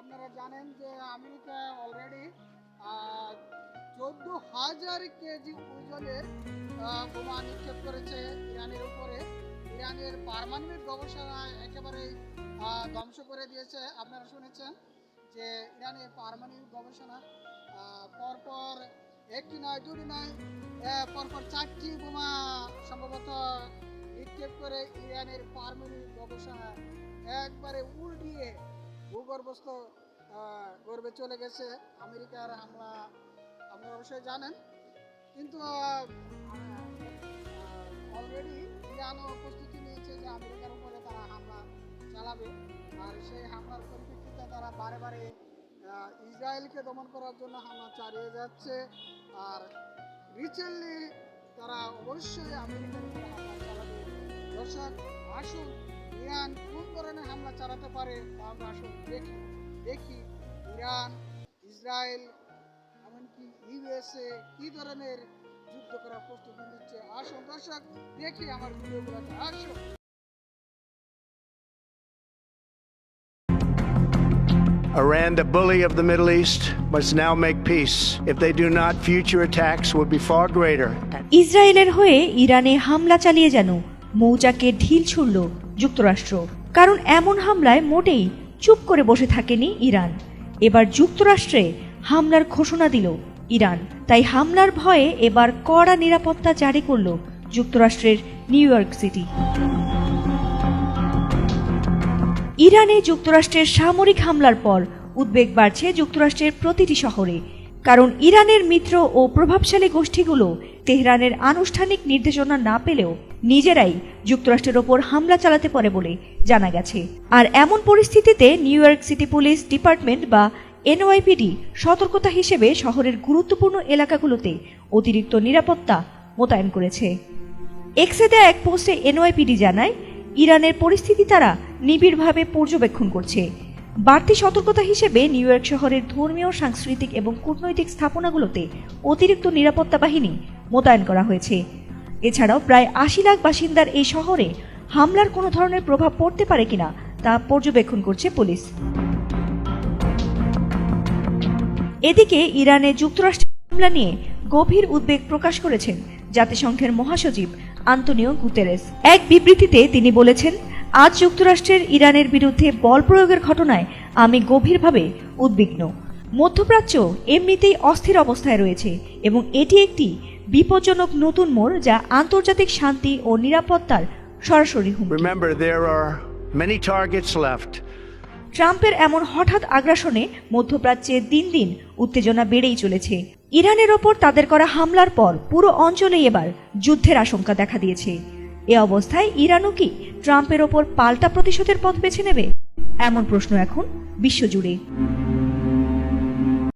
আপনারা জানেন যে আমেরিকা অলরেডি চোদ্দ হাজার কেজি ওজনের বোমা নিক্ষেপ করেছে ইরানের উপরে। ইরানের পারমাণবিক গবেষণা একেবারে ধ্বংস করে দিয়েছে। আপনারা শুনেছেন যে ইরানের পারমাণবিক গবেষণা পরপর একটি নয়, দুটি নয় পরপর চারটি বোমা সম্ভবত নিক্ষেপ করে ইরানের পারমাণবিক গবেষণা একবারে উল্টিয়ে ভূগর্ভস্থ গর্বে চলে গেছে। আমেরিকার হামলা, আপনারা অবশ্যই জানেন। কিন্তু অলরেডি ইরানও প্রস্তুতি নিয়েছে যে আমেরিকার উপরে তারা হামলা চালাবে। আর সেই হামলার পরিপ্রেক্ষিতে তারা বারে বারে ইসরায়েলকে দমন করার জন্য হামলা চালিয়ে যাচ্ছে। আর রিসেন্টলি তারা অবশ্যই আমেরিকার উপরে হামলা চালাবে। দর্শক, আসুন ইরান কোন ধরনের হামলা চালাতে পারে তা আমরা আসুন দেখি। দেখি ইরান ইসরায়েল এমনকি ইউএসএ কি ধরনের যুদ্ধ করার প্রস্তুতি নিচ্ছে। আসুন দর্শক দেখি আমার ভিডিওগুলোতে আসুন। Iran, the bully of the Middle East, must now make peace. If they do not, future attacks will be far greater. ইসরায়েলের হয়ে ইরানে হামলা চালিয়ে যেন মৌচাকে ঢিল ছুড়ল। যুক্তরাষ্ট্র। কারণ এমন হামলায় মোটেই চুপ করে বসে থাকেনি ইরান। এবার যুক্তরাষ্ট্রে হামলার ঘোষণা দিল ইরান। তাই হামলার ভয়ে এবার কড়া নিরাপত্তা জারি করল যুক্তরাষ্ট্রের নিউ ইয়র্ক সিটি। ইরানে যুক্তরাষ্ট্রের সামরিক হামলার পর উদ্বেগ বাড়ছে যুক্তরাষ্ট্রের প্রতিটি শহরে। কারণ ইরানের মিত্র ও প্রভাবশালী গোষ্ঠীগুলো তেহরানের আনুষ্ঠানিক নির্দেশনা না পেলেও নিজেরাই যুক্তরাষ্ট্রের ওপর হামলা চালাতে পারে বলে জানা গেছে। আর এমন পরিস্থিতিতে New York City police department বা এনওয়াইপিডি সতর্কতা হিসেবে শহরের গুরুত্বপূর্ণ এলাকাগুলোতে অতিরিক্ত নিরাপত্তা মোতায়েন করেছে। এক্সে দেয়া এক পোস্টে এনওয়াইপিডি জানায়, ইরানের পরিস্থিতি তারা নিবিড়ভাবে পর্যবেক্ষণ করছে। বাড়তি সতর্কতা হিসেবে নিউ ইয়র্ক শহরের ধর্মীয়, সাংস্কৃতিক এবং কূটনৈতিক স্থাপনাগুলোতে অতিরিক্ত নিরাপত্তা বাহিনী মোতায়েন করা হয়েছে। এছাড়াও প্রায় আশি লাখ বাসিন্দার এই শহরে হামলার কোনো ধরনের প্রভাব পড়তে পারে কিনা তা পর্যবেক্ষণ করছে পুলিশ। এদিকে ইরানে যুক্তরাষ্ট্রের হামলা নিয়ে গভীর উদ্বেগ প্রকাশ করেছেন জাতিসংঘের মহাসচিব আন্তনিও গুতেরেস। এক বিবৃতিতে তিনি বলেছেন, আজ যুক্তরাষ্ট্রের ইরানের বিরুদ্ধে বল প্রয়োগের ঘটনায় আমি গভীরভাবে উদ্বিগ্ন। মধ্যপ্রাচ্য এমনিতেই অস্থির অবস্থায় রয়েছে এবং এটি একটি বিপজ্জনক নতুন মোড় যা আন্তর্জাতিক শান্তি ও নিরাপত্তার সরাসরি হুমকি। ট্রাম্পের এমন হঠাৎ আগ্রাসনে মধ্যপ্রাচ্যে দিন দিন উত্তেজনা বেড়েই চলেছে। ইরানের ওপর তাদের করা হামলার পর পুরো অঞ্চলেই এবার যুদ্ধের আশঙ্কা দেখা দিয়েছে। এ অবস্থায় ইরানও কি ট্রাম্পের ওপর পাল্টা প্রতিশোধের পথ বেছে নেবে? এমন প্রশ্ন এখন বিশ্বজুড়ে।